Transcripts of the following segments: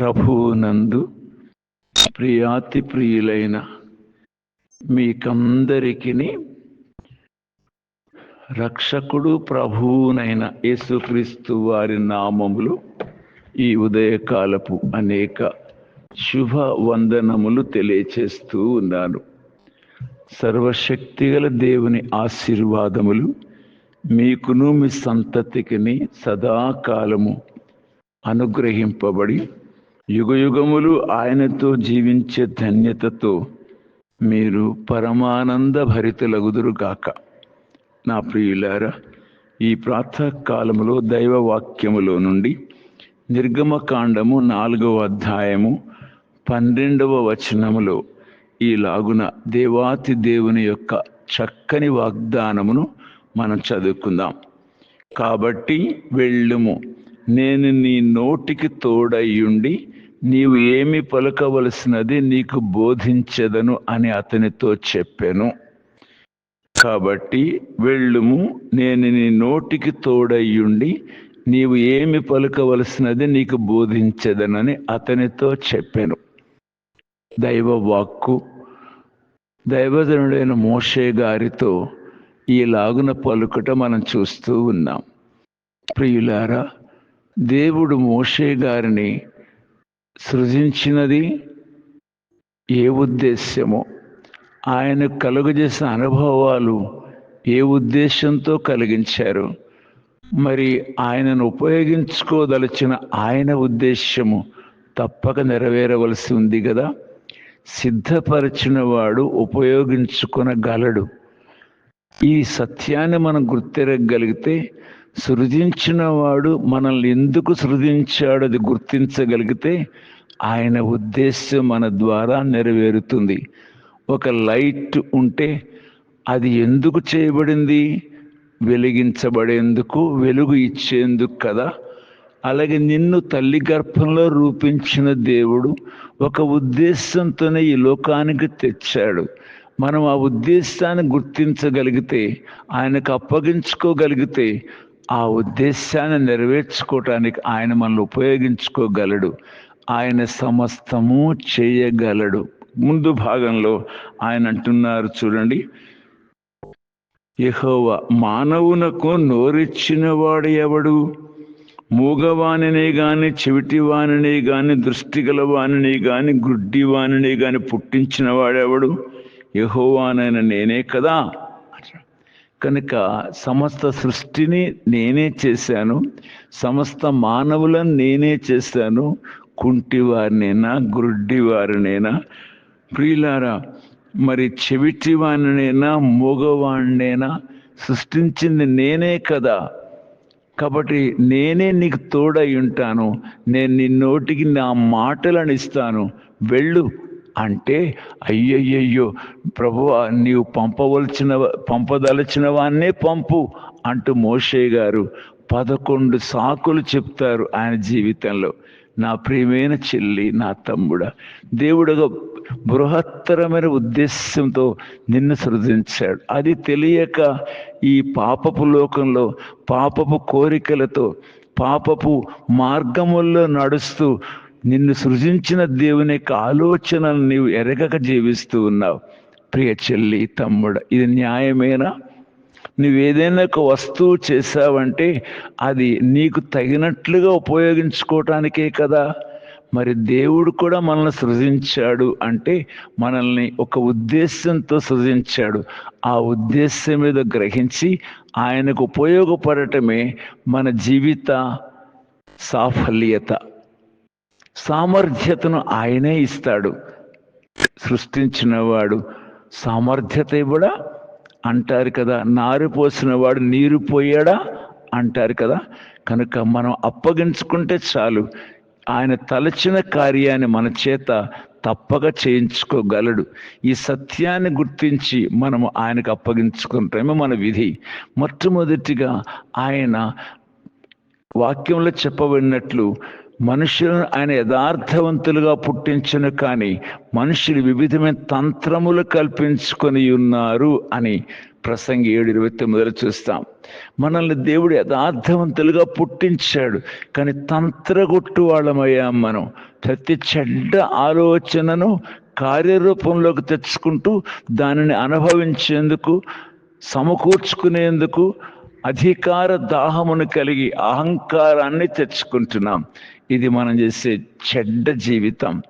ప్రభువునందు ప్రియాతి ప్రియులైన మీకందరికి రక్షకుడు ప్రభువునైన యేసుక్రీస్తు వారి నామములు ఈ ఉదయకాలపు అనేక శుభ వందనములు తెలియచేస్తూ ఉన్నాను. సర్వశక్తిగల దేవుని ఆశీర్వాదములు మీకును మీ సంతతికిని సదాకాలము అనుగ్రహింపబడి యుగయుగములు ఆయనతో జీవించే ధన్యతతో మీరు పరమానంద భరితులగుదురుగాక నా ప్రియులారా ఈ ప్రాతకాలములో దైవవాక్యములో నుండి నిర్గమకాండము నాలుగవ అధ్యాయము పన్నెండవ వచనములో ఈలాగున దేవాతి దేవుని యొక్క చక్కని వాగ్దానమును మనం చదువుకుందాం. కాబట్టి వెళ్ళుము. నేను నీ నోటికి తోడయ్యుండి నీవు ఏమి పలకవలసినది నీకు బోధించదను అని అతనితో చెప్పాను. కాబట్టి వెళ్ళుము నేను నీ నోటికి తోడయ్యుండి నీవు ఏమి పలుకవలసినది నీకు బోధించదనని అతనితో చెప్పాను. దైవ వాక్కు దైవజనుడైన మోషే గారితో ఈలాగున పలుకట మనం చూస్తూ ఉన్నాం. ప్రియులారా దేవుడు మోషే గారిని సృజించినది ఏ ఉద్దేశ్యమో. ఆయన కలుగజేసిన అనుభవాలు ఏ ఉద్దేశంతో కలిగించారు? మరి ఆయనను ఉపయోగించుకోదలిచిన ఆయన ఉద్దేశము తప్పక నెరవేరవలసి ఉంది కదా సిద్ధపరిచిన వాడు ఉపయోగించుకునగలడు. ఈ సత్యాన్ని మనం గుర్తెరగలిగితే సృజించినవాడు మనల్ని ఎందుకు సృజించాడు అది గుర్తించగలిగితే ఆయన ఉద్దేశం మన ద్వారా నెరవేరుతుంది. ఒక లైట్ ఉంటే అది ఎందుకు చేయబడింది? వెలిగించబడేందుకు వెలుగు ఇచ్చేందుకు కదా. అలాగే నిన్ను తల్లి గర్భంలో రూపించిన దేవుడు ఒక ఉద్దేశంతోనే ఈ లోకానికి తెచ్చాడు. మనం ఆ ఉద్దేశాన్ని గుర్తించగలిగితే ఆయనకు అప్పగించుకోగలిగితే ఆ ఉద్దేశాన్ని నెరవేర్చుకోవటానికి ఆయన మనల్ని ఉపయోగించుకోగలడు. ఆయన సమస్తము చేయగలడు. ముందు భాగంలో ఆయన అంటున్నారు చూడండి. యహోవ మానవునకు నోరిచ్చిన వాడు ఎవడు? మూగవాణిని గాని చెవిటివాణిని గాని దృష్టి గలవాణిని గాని గుడ్డివాణిని గాని పుట్టించిన వాడెవడు? యహోవానైన నేనే కదా. కనుక సమస్త సృష్టిని నేనే చేశాను సమస్త మానవులను నేనే చేశాను కుంటి వారినైనా గుడ్డి వారినైనా ప్రియులారా మరి చెవిటి వాడినైనా మూగవాడినైనా సృష్టించింది నేనే కదా. కాబట్టి నేనే నీకు తోడై ఉంటాను నేను నీ నోటికి నా మాటలను ఇస్తాను. వెళ్ళు అంటే అయ్యయ్యయ్యో ప్రభువా నీవు పంపవలసిన పంపదలచిన వాన్నే పంపు అంటూ మోషే గారు పదకొండు సాకులు చెప్తారు ఆయన జీవితంలో. నా ప్రియమైన చెల్లి నా తమ్ముడ దేవుడుగా బృహత్తరమైన ఉద్దేశంతో నిన్ను సృజించాడు. అది తెలియక ఈ పాపపు లోకంలో పాపపు కోరికలతో పాపపు మార్గముల్లో నడుస్తూ నిన్ను సృజించిన దేవుని యొక్క ఆలోచనలు నీవు ఎరగక జీవిస్తూ ఉన్నావు. ప్రియ చెల్లి తమ్ముడు ఇది న్యాయమేనా? నువ్వేదైనా ఒక వస్తువు చేసావంటే అది నీకు తగినట్లుగా ఉపయోగించుకోవటానికే కదా. మరి దేవుడు కూడా మనల్ని సృజించాడు అంటే మనల్ని ఒక ఉద్దేశంతో సృజించాడు. ఆ ఉద్దేశం మీద గ్రహించి ఆయనకు ఉపయోగపడటమే మన జీవిత సాఫల్యత. సామర్థ్యతను ఆయనే ఇస్తాడు. సృష్టించినవాడు సామర్థ్యత ఇవ్వడా? అంటారు కదా నారు పోసిన వాడు నీరు పోయాడా? అంటారు కదా. కనుక మనం అప్పగించుకుంటే చాలు. ఆయన తలచిన కార్యాన్ని మన చేత తప్పక చేయించుకోగలడు. ఈ సత్యాన్ని గుర్తించి మనము ఆయనకు అప్పగించుకుంటామే మన విధి. మొట్టమొదటిగా ఆయన వాక్యంలో చెప్పబడినట్లు మనుషులను ఆయన యథార్థవంతులుగా పుట్టించను కానీ మనుషులు వివిధమైన తంత్రములు కల్పించుకొని ఉన్నారు అని ప్రసంగి ఏడు ఇరవై తొమ్మిదిలో చూస్తాం. మనల్ని దేవుడు యథార్థవంతులుగా పుట్టించాడు కానీ తంత్రగొట్టు వాళ్ళమయ్యాం మనం. ప్రతి చెడ్డ ఆలోచనను కార్యరూపంలోకి తెచ్చుకుంటూ దానిని అనుభవించేందుకు సమకూర్చుకునేందుకు అధికార దాహమును కలిగి అహంకారాన్ని తెచ్చుకుంటున్నాం. ఇది మనం చేసే చెడ్డ జీవితం.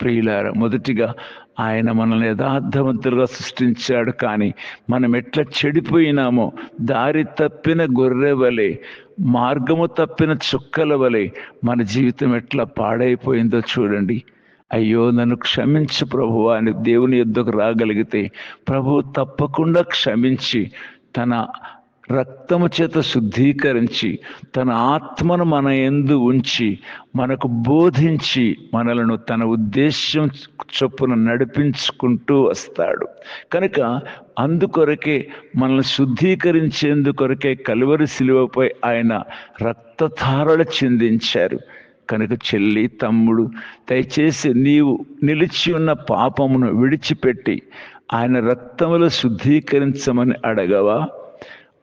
ప్రియులార మొదటిగా ఆయన మనల్ని యథార్థవంతులుగా సృష్టించాడు కానీ మనం ఎట్లా చెడిపోయినామో దారి తప్పిన గొర్రె వలె మార్గము తప్పిన చుక్కల వలె మన జీవితం ఎట్లా పాడైపోయిందో చూడండి. అయ్యో నన్ను క్షమించు ప్రభు అని దేవుని యుద్ధకు రాగలిగితే ప్రభు తప్పకుండా క్షమించి తన రక్తము చేత శుద్ధీకరించి తన ఆత్మను మన ఎందు ఉంచి మనకు బోధించి మనలను తన ఉద్దేశ్యం చొప్పున నడిపించుకుంటూ వస్తాడు. కనుక అందుకొరకే మనల్ని శుద్ధీకరించేందుకొరకే కలువరి శిలువపై ఆయన రక్తధారలు చెందించారు. కనుక చెల్లి తమ్ముడు దయచేసి నీవు నిలిచి ఉన్న పాపమును విడిచిపెట్టి ఆయన రక్తములో శుద్ధీకరించమని అడగవా?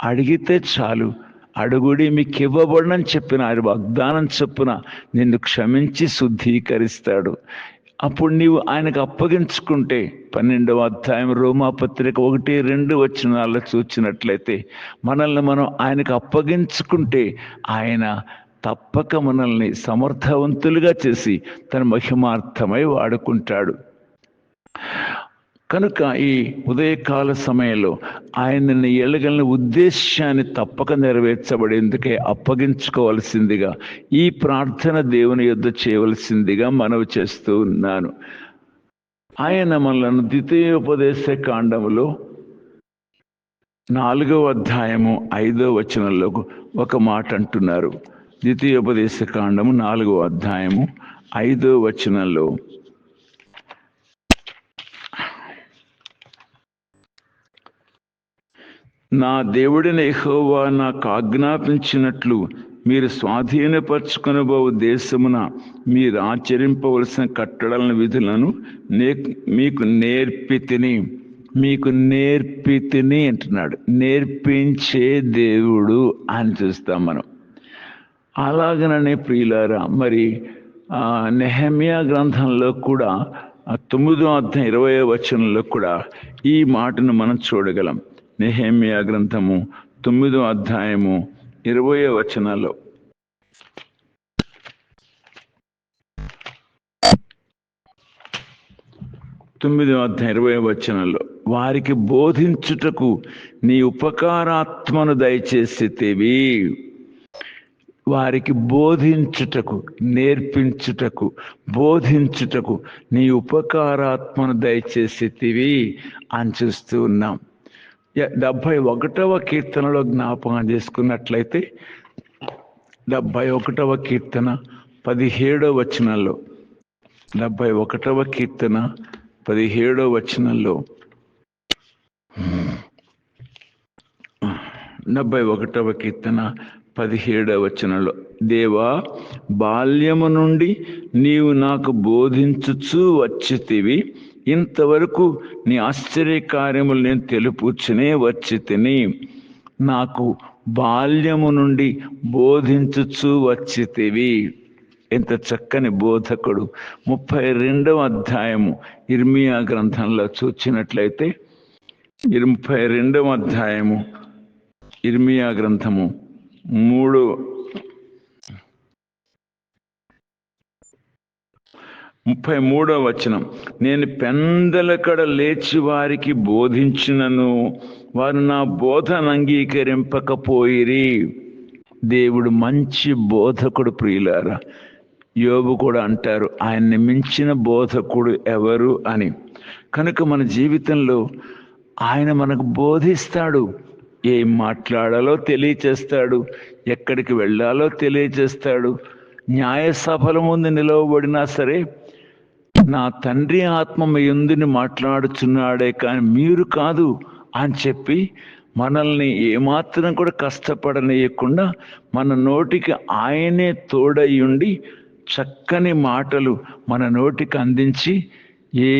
అడిగితే చాలు. అడుగుడి మీకు ఇవ్వబడనని చెప్పిన ఆయన వాగ్దానం చొప్పున నిన్ను క్షమించి శుద్ధీకరిస్తాడు. అప్పుడు నీవు ఆయనకు అప్పగించుకుంటే పన్నెండవ అధ్యాయం రోమాపత్రిక ఒకటి రెండు వచ్చినాల్లో చూచినట్లయితే మనల్ని మనం ఆయనకు అప్పగించుకుంటే ఆయన తప్పక మనల్ని సమర్థవంతులుగా చేసి తన మహిమార్థమై వాడుకుంటాడు. కనుక ఈ ఉదయకాల సమయంలో ఆయనని ఎలగలిన ఉద్దేశాన్ని తప్పక నెరవేర్చబడేందుకే అప్పగించుకోవలసిందిగా ఈ ప్రార్థన దేవుని యొద్ద చేయవలసిందిగా మనవి చేస్తూ ఉన్నాను. ఆయన మనలను ద్వితీయోపదేశ కాండములో నాలుగవ అధ్యాయము ఐదో వచనంలో ఒక మాట అంటున్నారు. ద్వితీయోపదేశ కాండము నాలుగవ అధ్యాయము ఐదో వచనంలో నా దేవుడిని ఎహోవా నాకు ఆజ్ఞాపించినట్లు మీరు స్వాధీనపరచుకునబో దేశమున మీరు ఆచరింపవలసిన కట్టడలను విధులను నే మీకు నేర్పి తిని మీకు నేర్పి తిని అంటున్నాడు. నేర్పించే దేవుడు అని చూస్తాం మనం. అలాగననే ప్రియులారా మరి నెహమియా గ్రంథంలో కూడా తొమ్మిదో అర్థం ఇరవై వచనంలో కూడా ఈ మాటను మనం చూడగలం. నెహేమియా గ్రంథము తొమ్మిదో అధ్యాయము ఇరవయో వచనాల్లో తొమ్మిదో అధ్యాయం ఇరవై వచనంలో. వారికి బోధించుటకు నీ ఉపకారాత్మను దయచేసితేవి. వారికి బోధించుటకు నేర్పించుటకు బోధించుటకు నీ ఉపకారాత్మను దయచేసితివి అని చూస్తూ ఉన్నాం. డెబ్భై ఒకటవ కీర్తనలో జ్ఞాపకం చేసుకున్నట్లయితే డెబ్భై ఒకటవ కీర్తన పదిహేడవ వచనంలో డెబ్భై ఒకటవ కీర్తన పదిహేడవ వచనంలో డెబ్భై ఒకటవ కీర్తన పదిహేడవ వచనంలో దేవా బాల్యము నుండి నీవు నాకు బోధించుచూ వచ్చితివి. ఇంతవరకు నీ ఆశ్చర్యకార్యములు నేను తెలుపుచునే వచ్చి తిని నాకు బాల్యము నుండి బోధించుచు వచ్చితివి ఎంత చక్కని బోధకుడు. ముప్పై రెండవ అధ్యాయము ఇర్మియా గ్రంథంలో చూచినట్లయితే ముప్పై రెండవ అధ్యాయము ఇర్మియా గ్రంథము మూడు ముప్పై మూడో వచనం. నేను పెందలకడ లేచి వారికి బోధించినను వారు నా బోధన అంగీకరింపకపోయిరి. దేవుడు మంచి బోధకుడు ప్రియులారా. యోబు కూడా అంటారు ఆయన్ని మించిన బోధకుడు ఎవరు అని. కనుక మన జీవితంలో ఆయన మనకు బోధిస్తాడు ఏం మాట్లాడాలో తెలియచేస్తాడు ఎక్కడికి వెళ్ళాలో తెలియచేస్తాడు న్యాయ సభల ముందు నిలవబడినా సరే నా తండ్రి ఆత్మ మీ ఎందుని మాట్లాడుచున్నాడే కానీ మీరు కాదు అని చెప్పి మనల్ని ఏమాత్రం కూడా కష్టపడనీయకుండా మన నోటికి ఆయనే తోడయ్యుండి చక్కని మాటలు మన నోటికి అందించి ఏ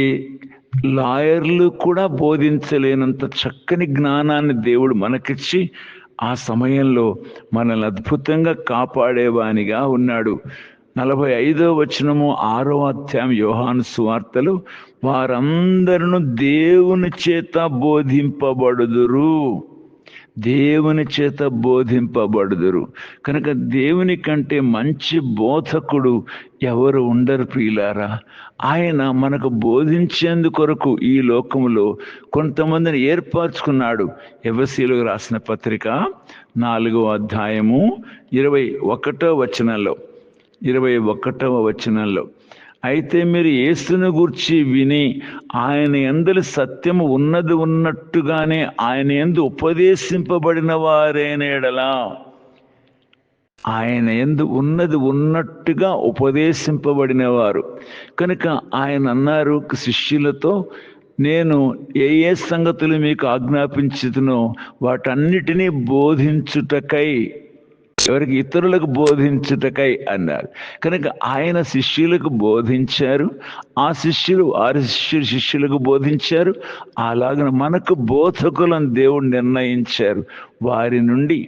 లాయర్లు కూడా బోధించలేనంత చక్కని జ్ఞానాన్ని దేవుడు మనకిచ్చి ఆ సమయంలో మనల్ని అద్భుతంగా కాపాడేవానిగా ఉన్నాడు. నలభై ఐదో వచనము ఆరో అధ్యాయం యోహాను సువార్తలు వారందరూ దేవుని చేత బోధింపబడుదురు. దేవుని చేత బోధింపబడుదురు. కనుక దేవుని కంటే మంచి బోధకుడు ఎవరు ఉండరు ప్రియులారా? ఆయన మనకు బోధించేందుకొరకు ఈ లోకంలో కొంతమందిని ఏర్పరచుకున్నాడు. ఎవసీలకు రాసిన పత్రిక నాలుగో అధ్యాయము ఇరవై ఒకటో వచనంలో. ఇరవై ఒకటవ వచనంలో అయితే మీరు యేసును గూర్చి విని ఆయన ఎందలి సత్యము ఉన్నది ఉన్నట్టుగానే ఆయన ఎందు ఉపదేశింపబడిన వారేనేడలా ఆయన ఎందు ఉన్నది ఉన్నట్టుగా ఉపదేశింపబడిన వారు. కనుక ఆయన అన్నారు శిష్యులతో నేను ఏ ఏ సంగతులు మీకు ఆజ్ఞాపించుతునో వాటన్నిటినీ బోధించుటకై ఎవరికి ఇతరులకు బోధించుటకై అన్నారు. కనుక ఆయన శిష్యులకు బోధించారు ఆ శిష్యులు ఆరు శిష్యులు శిష్యులకు బోధించారు అలాగన మనకు బోధకులను దేవుడు నిర్ణయించారు. వారి నుండి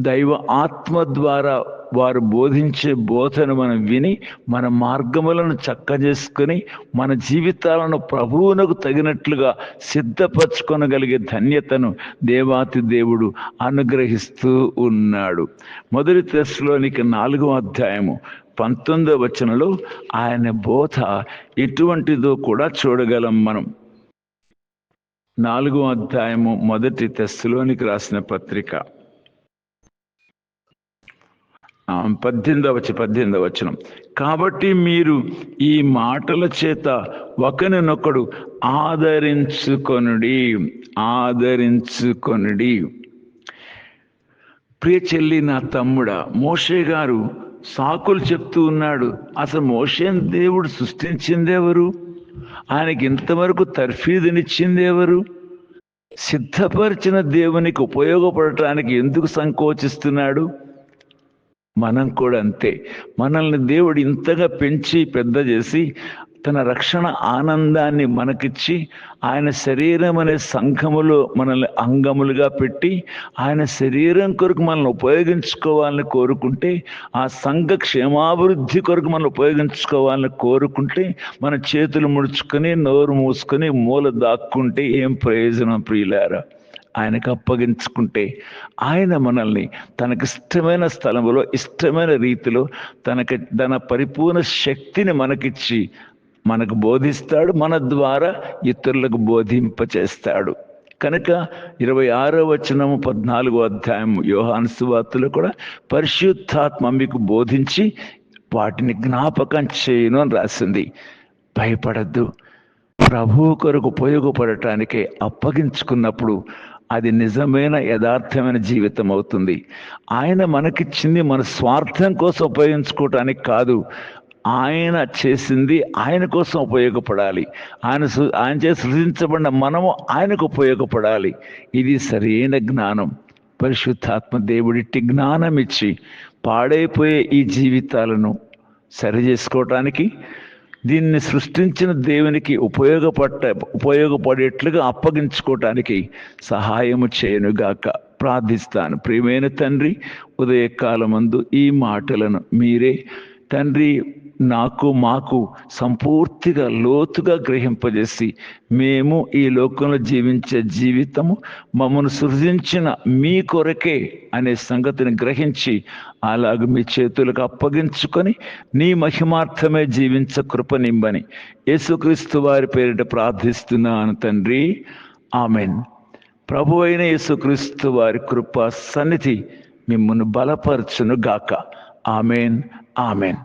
దైవ ఆత్మ ద్వారా వారు బోధించే బోధను మనం విని మన మార్గములను చక్కజేసుకొని మన జీవితాలను ప్రభువునకు తగినట్లుగా సిద్ధపరచుకొనగలిగే ధన్యతను దేవాతి దేవుడు అనుగ్రహిస్తూ ఉన్నాడు. మొదటి తెశలోనికి నాలుగో అధ్యాయము పంతొమ్మిదో వచనంలో ఆయన బోధ ఎటువంటిదో కూడా చూడగలం మనం. నాలుగో అధ్యాయము మొదటి తెస్సులోనికి రాసిన పత్రిక. పద్దెనిమిదవ పద్దెనిమిదవ వచనం. కాబట్టి మీరు ఈ మాటల చేత ఒకరినొకడు ఆదరించుకొనుడి ఆదరించుకొనుడి. ప్రియ చెల్లి నా తమ్ముడా మోషే గారు సాకులు చెప్తూ ఉన్నాడు. అసలు మోషే దేవుడు సృష్టించిందెవరు ఆయనకి ఇంతవరకు తర్ఫీదునిచ్చింది ఎవరు? సిద్ధపరిచిన దేవునికి ఉపయోగపడటానికి ఎందుకు సంకోచిస్తున్నాడు? మనం కూడా అంతే. మనల్ని దేవుడు ఇంతగా పెంచి పెద్ద చేసి తన రక్షణ ఆనందాన్ని మనకిచ్చి ఆయన శరీరం అనే సంఘములో మనల్ని అంగములుగా పెట్టి ఆయన శరీరం కొరకు మనల్ని ఉపయోగించుకోవాలని కోరుకుంటే ఆ సంఘ క్షేమాభివృద్ధి కొరకు మనం ఉపయోగించుకోవాలని కోరుకుంటే మన చేతులు ముడుచుకొని నోరు మూసుకొని మూల దాక్కుంటే ఏం ప్రయోజనం ప్రియులారా? ఆయనకు అప్పగించుకుంటే ఆయన మనల్ని తనకిష్టమైన స్థలంలో ఇష్టమైన రీతిలో తనకి తన పరిపూర్ణ శక్తిని మనకిచ్చి మనకు బోధిస్తాడు మన ద్వారా ఇతరులకు బోధింపచేస్తాడు. కనుక ఇరవై ఆరో వచనము పద్నాలుగో అధ్యాయం యోహాను సువార్తలో కూడా పరిశుద్ధాత్మ మీకు బోధించి వాటిని జ్ఞాపకం చేయను అని రాసింది. భయపడద్దు. ప్రభువు కొరకు ఉపయోగపడటానికే అప్పగించుకున్నప్పుడు అది నిజమైన యథార్థమైన జీవితం అవుతుంది. ఆయన మనకిచ్చింది మన స్వార్థం కోసం ఉపయోగించుకోవటానికి కాదు. ఆయన చేసింది ఆయన కోసం ఉపయోగపడాలి. ఆయన ఆయన చేసి సృజించబడిన మనము ఆయనకు ఉపయోగపడాలి. ఇది సరైన జ్ఞానం. పరిశుద్ధాత్మ దేవుడిట్టి జ్ఞానం ఇచ్చి పాడైపోయే ఈ జీవితాలను సరి చేసుకోవటానికి దీన్ని సృష్టించిన దేవునికి ఉపయోగపడ్డ ఉపయోగపడేట్లుగా అప్పగించుకోవటానికి సహాయము చేయనుగాక ప్రార్థిస్తాను. ప్రియమైన తండ్రి ఉదయకాలమందు ఈ మాటలను మీరే తండ్రి నాకు మాకు సంపూర్తిగా లోతుగా గ్రహింపజేసి మేము ఈ లోకంలో జీవించే జీవితము మమ్మను సృజించిన మీ కొరకే అనే సంగతిని గ్రహించి అలాగ మీ చేతులకు అప్పగించుకొని నీ మహిమార్థమే జీవించ కృప నింబని యేసుక్రీస్తు వారి పేరిట ప్రార్థిస్తున్నాను తండ్రి. ఆమెన్. ప్రభు అయిన యేసుక్రీస్తు వారి కృప సన్నిధి మిమ్మల్ని బలపరచును గాక ఆమెన్. ఆమెన్.